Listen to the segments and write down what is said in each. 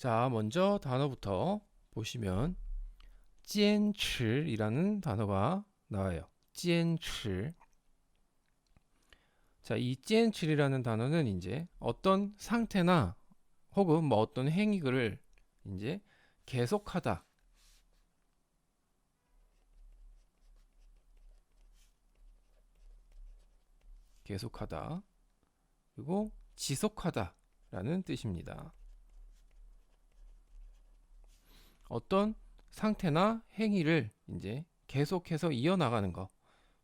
자, 먼저 단어부터 보시면 찐칠이라는 단어가 나와요. 찐칠. 자, 이 찐칠이라는 단어는 이제 어떤 상태나 혹은 뭐 어떤 행위를 이제 계속하다 계속하다 그리고 지속하다라는 뜻입니다. 어떤 상태나 행위를 이제 계속해서 이어나가는 것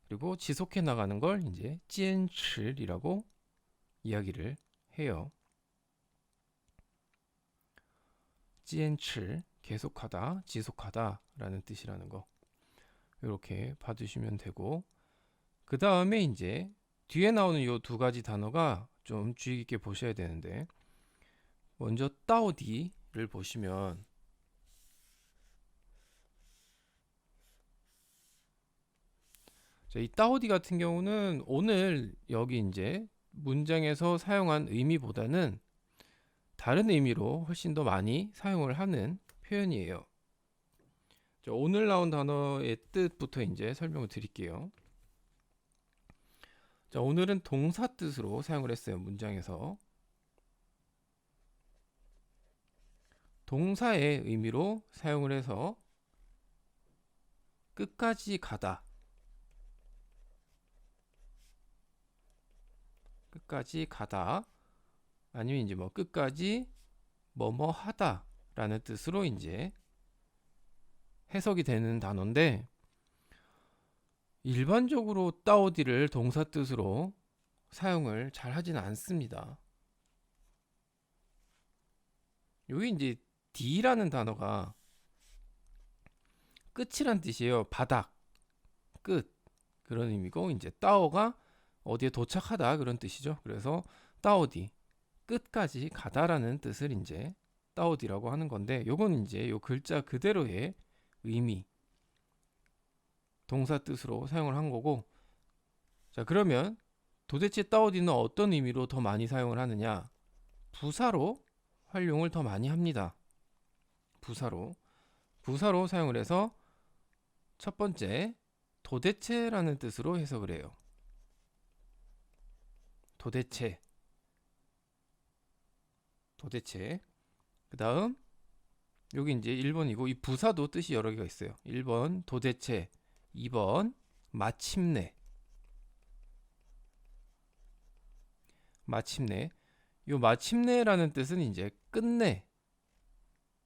그리고 지속해 나가는 걸 이제 찐칠이라고 이야기를 해요. 찐칠 계속하다 지속하다라는 뜻이라는 거 이렇게 봐주시면 되고 그 다음에 이제 뒤에 나오는 요 두 가지 단어가 좀 주의 깊게 보셔야 되는데 먼저 따오디를 보시면 자, 이 따오디 같은 경우는 오늘 여기 이제 문장에서 사용한 의미보다는 다른 의미로 훨씬 더 많이 사용을 하는 표현이에요. 자, 오늘 나온 단어의 뜻부터 이제 설명을 드릴게요. 자, 오늘은 동사 뜻으로 사용을 했어요. 문장에서. 동사의 의미로 사용을 해서 끝까지 가다. 끝까지 가다. 아니면 이제 뭐 끝까지 뭐뭐 하다라는 뜻으로 이제 해석이 되는 단어인데 일반적으로 따오디를 동사 뜻으로 사용을 잘 하지는 않습니다. 여기 이제 D라는 단어가 끝이란 뜻이에요. 바닥, 끝 그런 의미고 이제 따오가 어디에 도착하다 그런 뜻이죠. 그래서 따오디 끝까지 가다라는 뜻을 이제 따오디라고 하는 건데 요건 이제 요 글자 그대로의 의미 동사 뜻으로 사용을 한 거고. 자 그러면 도대체 따오디는 어떤 의미로 더 많이 사용을 하느냐? 부사로 활용을 더 많이 합니다. 부사로. 부사로 사용을 해서 첫 번째 도대체라는 뜻으로 해석을 해요 도대체. 도대체. 그 다음 여기 이제 1번이고 이 부사도 뜻이 여러 개가 있어요. 1번 도대체. 2번 마침내. 마침내. 요 마침내라는 뜻은 이제 끝내.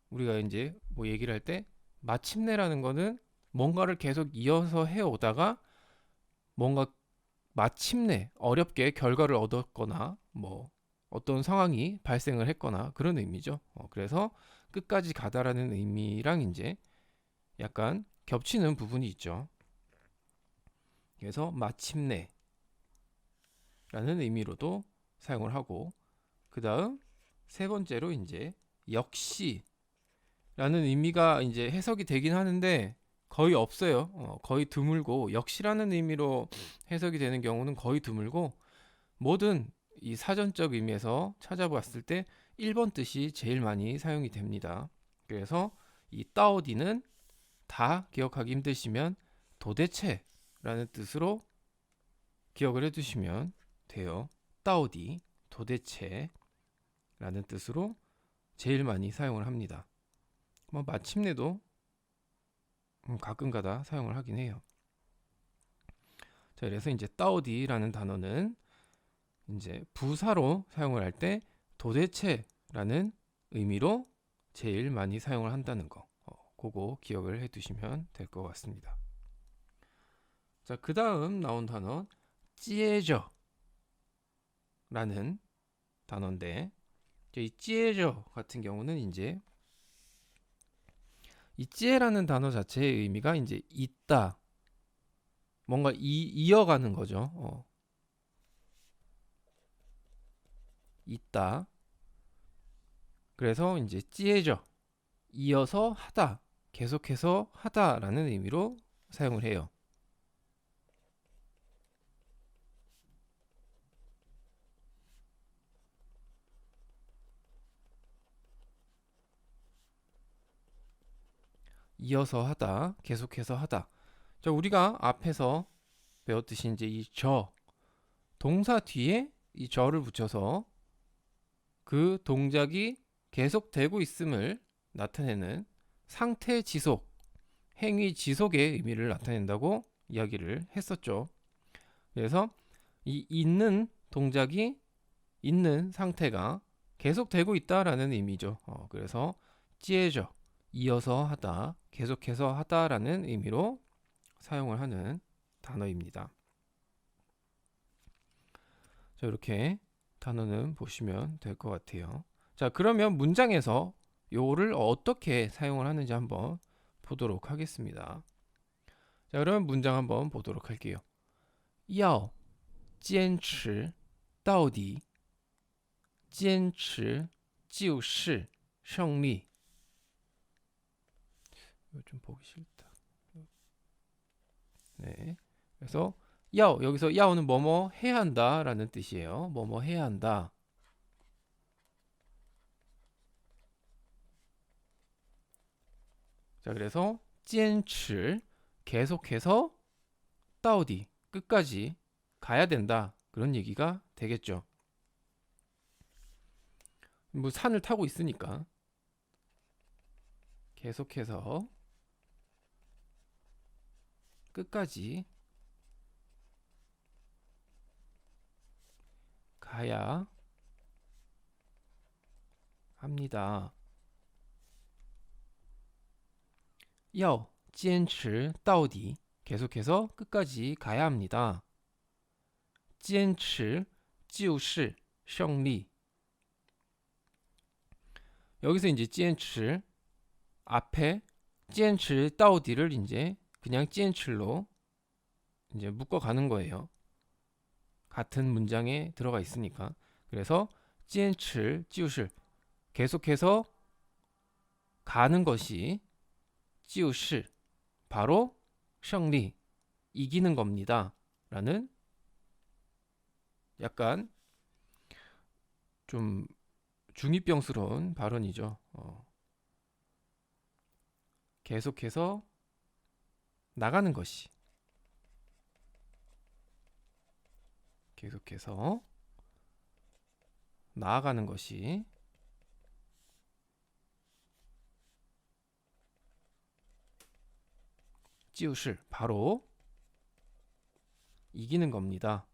우리가 이제 뭐 얘기를 할 때 마침내라는 거는 뭔가를 계속 이어서 해 오다가 뭔가 마침내 어렵게 결과를 얻었거나 뭐 어떤 상황이 발생을 했거나 그런 의미죠. 어, 그래서 끝까지 가다라는 의미랑 이제 약간 겹치는 부분이 있죠. 그래서 마침내 라는 의미로도 사용을 하고 그 다음 세 번째로 이제 역시 라는 의미가 이제 해석이 되긴 하는데 거의 없어요. 어, 거의 드물고 역시라는 의미로 해석이 되는 경우는 거의 드물고 뭐든 이 사전적 의미에서 찾아봤을 때 1번 뜻이 제일 많이 사용이 됩니다. 그래서 이 따오디는 다 기억하기 힘드시면 도대체 라는 뜻으로 기억을 해두시면 돼요. 따오디, 도대체 라는 뜻으로 제일 많이 사용을 합니다. 뭐 마침내도 음, 가끔가다 사용을 하긴 해요. 자, 그래서 이제 따오디라는 단어는 이제 부사로 사용을 할 때 도대체라는 의미로 제일 많이 사용을 한다는 거. 어, 그거 기억을 해 두시면 될 것 같습니다. 자, 그 다음 나온 단어 찌에저 라는 단어인데 이 찌에저 같은 경우는 이제 이 찌에라는 단어 자체의 의미가 이제 있다 뭔가 이, 이어가는 거죠. 어. 있다. 그래서 이제 찌에져 이어서 하다 계속해서 하다라는 의미로 사용을 해요. 이어서 하다, 계속해서 하다. 자, 우리가 앞에서 배웠듯이 이제 이 저 동사 뒤에 이 저를 붙여서 그 동작이 계속되고 있음을 나타내는 상태 지속, 행위 지속의 의미를 나타낸다고 이야기를 했었죠. 그래서 이 있는 동작이 있는 상태가 계속되고 있다라는 의미죠. 어, 그래서 찌에져 이어서 하다, 계속해서 하다라는 의미로 사용을 하는 단어입니다. 자, 이렇게 단어는 보시면 될 것 같아요. 자, 그러면 문장에서 요를 어떻게 사용을 하는지 한번 보도록 하겠습니다. 자, 그러면 문장 한번 보도록 할게요. 要坚持到底坚持就是胜利 이거 좀 보기 싫다. 네. 그래서 야오 여기서 야오는 뭐뭐 해야 한다라는 뜻이에요. 뭐뭐 해야 한다. 자 그래서 찐칠 계속해서 따오디 끝까지 가야 된다 그런 얘기가 되겠죠. 뭐 산을 타고 있으니까 계속해서 끝까지 가야 합니다. 要坚持到底 계속해서 끝까지 가야 합니다. 坚持就是胜利 여기서 이제 坚持 앞에 坚持到底를 이제 그냥 찌엔출로 이제 묶어가는 거예요. 같은 문장에 들어가 있으니까. 그래서 찌엔출, 찌우실 계속해서 가는 것이 찌우실 바로 승리 이기는 겁니다. 라는 약간 좀 중이병스러운 발언이죠. 어. 계속해서 나가는 것이 계속해서 나아가는 것이 지우실 바로 이기는 겁니다.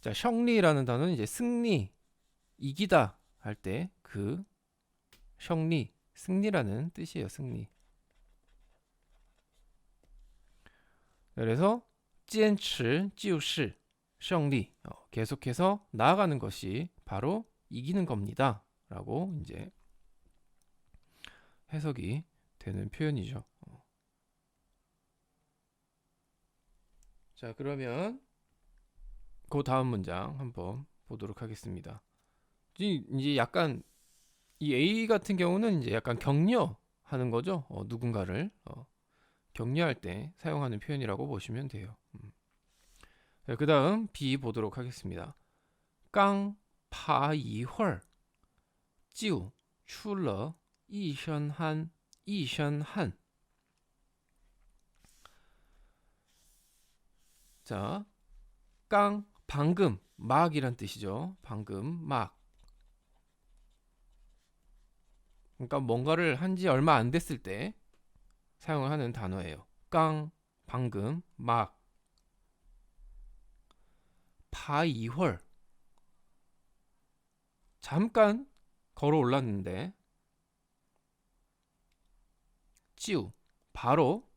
자,胜利라는 단어는 이제 승리, 이기다 할 때 그 胜利, 승리라는 뜻이에요. 승리. 그래서 坚持就是胜利. 어, 계속해서 나아가는 것이 바로 이기는 겁니다. 라고 이제 해석이 되는 표현이죠. 어. 자, 그러면 그 다음 문장 한번 보도록 하겠습니다. 이- 이제 약간 이 A 같은 경우는 이제 약간 격려하는 거죠. 어, 누군가를 어, 격려할 때 사용하는 표현이라고 보시면 돼요. 음. 그 다음 B 보도록 하겠습니다. 깡 파이홀 찌우, 출러, 이션한, 이션한. 자, 깡, 방금, 막이란 뜻이죠. 방금, 막. 그러니까 뭔가를 한 지 얼마 안 됐을 때 사용을 하는 단어예요. 깡, 방금, 막, 파이홀, 잠깐 걸어 올랐는데. 찌우. 바로.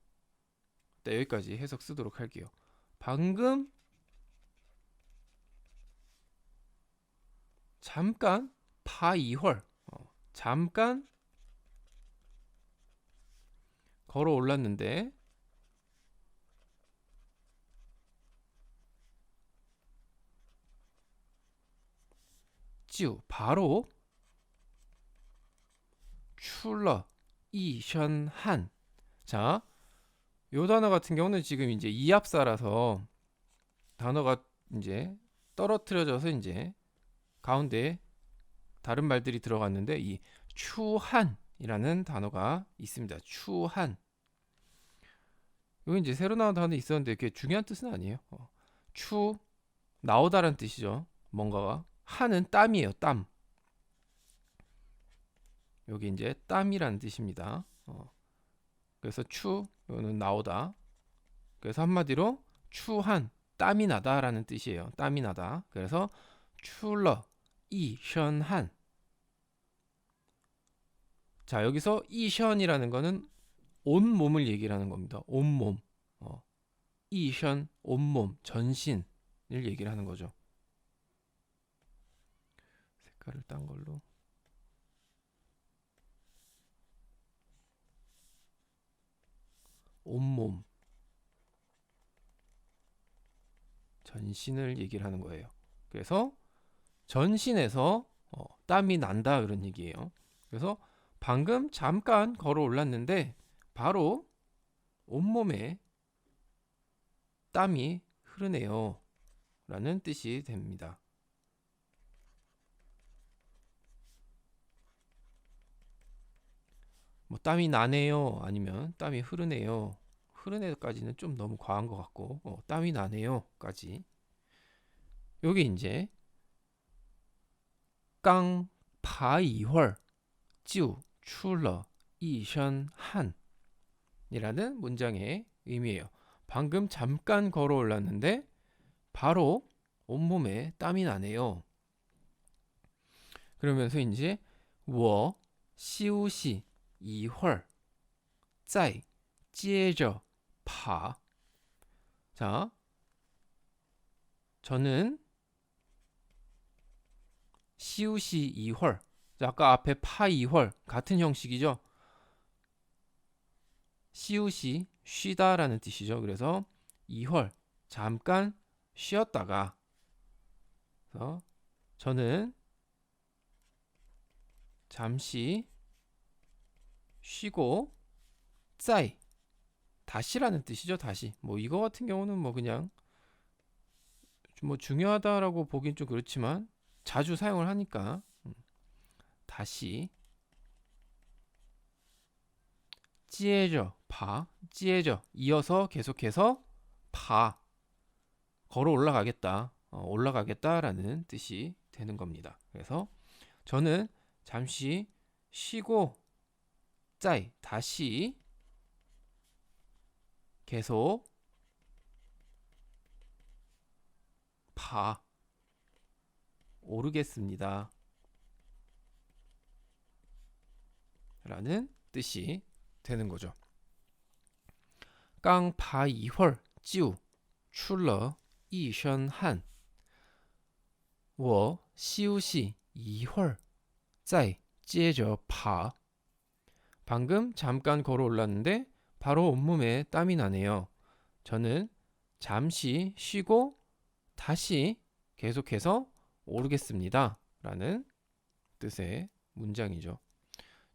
네, 여기까지 해석 쓰도록 할게요. 방금. 잠깐. 파이홀 어, 잠깐. 걸어 올랐는데 찌우 바로 출러 이션한 자, 요 단어 같은 경우는 지금 이제 이합사라서 단어가 이제 떨어뜨려져서 이제 가운데 다른 말들이 들어갔는데 이 추한이라는 단어가 있습니다. 추한. 여기 이제 새로 나온 단어 있었는데 그게 중요한 뜻은 아니에요. 어. 추 나오다라는 뜻이죠. 뭔가가 한은 땀이에요. 땀. 여기 이제 땀이라는 뜻입니다. 어. 그래서 추 이거는 나오다. 그래서 한마디로 추한 땀이 나다라는 뜻이에요. 땀이 나다. 그래서 출러 이션한. 자 여기서 이션이라는 거는 온 몸을 얘기하는 겁니다. 온 몸. 어. 이션 온 몸 전신을 얘기를 하는 거죠. 색깔을 딴 걸로. 온몸 전신을 얘기를 하는 거예요. 그래서 전신에서 어, 땀이 난다 그런 얘기예요. 그래서 방금 잠깐 걸어 올랐는데 바로 온몸에 땀이 흐르네요. 라는 뜻이 됩니다. 뭐 땀이 나네요. 아니면 땀이 흐르네요. 흐르네요까지는 좀 너무 과한 것 같고 어, 땀이 나네요까지 여기 이제 깡파이헐 찌우 출러 이션 한 이라는 문장의 의미예요. 방금 잠깐 걸어 올랐는데 바로 온몸에 땀이 나네요. 그러면서 이제 我 시우시 이헐 짜이 찌에저 파. 자, 저는 시우시 이헐. 아까 앞에 파 이헐 같은 형식이죠. 시우시 쉬다라는 뜻이죠. 그래서 이헐 잠깐 쉬었다가 그래서 저는 잠시 쉬고 짜이 다시라는 뜻이죠. 다시 뭐 이거 같은 경우는 뭐 그냥 뭐 중요하다라고 보긴 좀 그렇지만 자주 사용을 하니까 음. 다시 찌에져. 파. 찌에져. 이어서 계속해서 파. 걸어 올라가겠다. 어, 올라가겠다라는 뜻이 되는 겁니다. 그래서 저는 잠시 쉬고 짜이 다시 계속 파 오르겠습니다. 라는 뜻이 되는 거죠. 깡파 이헐 찌우 출러 이션한 워 시우시 이헐 짜이 찌저 파 방금 잠깐 걸어 올랐는데 바로 온몸에 땀이 나네요. 저는 잠시 쉬고 다시 계속해서 오르겠습니다. 라는 뜻의 문장이죠.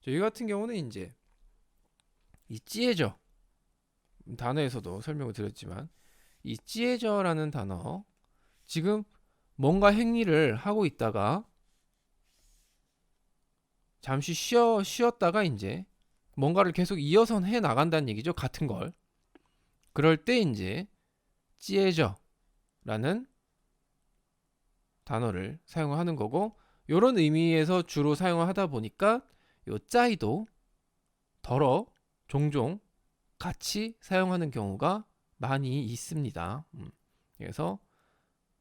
저희 같은 경우는 이제 이 찌해져 단어에서도 설명을 드렸지만 이 찌해져라는 단어 지금 뭔가 행위를 하고 있다가 잠시 쉬어 쉬었다가 이제 뭔가를 계속 이어서 해 나간다는 얘기죠. 같은 걸. 그럴 때 이제 찌해져라는 단어를 사용하는 거고 이런 의미에서 주로 사용을 하다 보니까 요 짜이도 덜어 종종 같이 사용하는 경우가 많이 있습니다. 음. 그래서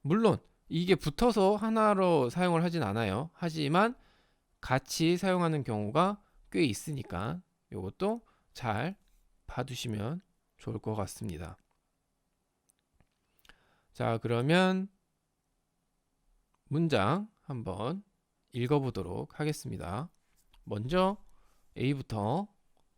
물론 이게 붙어서 하나로 사용을 하진 않아요. 하지만 같이 사용하는 경우가 꽤 있으니까 이것도 잘 봐두시면 좋을 것 같습니다. 자, 그러면 문장 한번 읽어보도록 하겠습니다. 먼저 A부터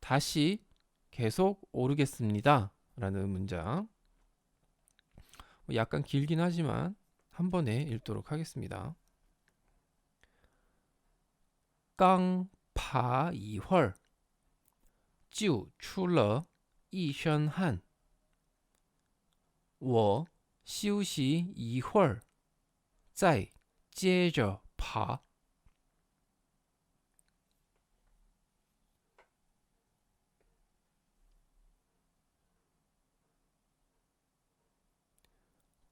다시 계속 오르겠습니다. 라는 문장. 약간 길긴 하지만 한 번에 읽도록 하겠습니다. 刚爬一会儿就出了一身汗。我休息一会儿，再接着爬。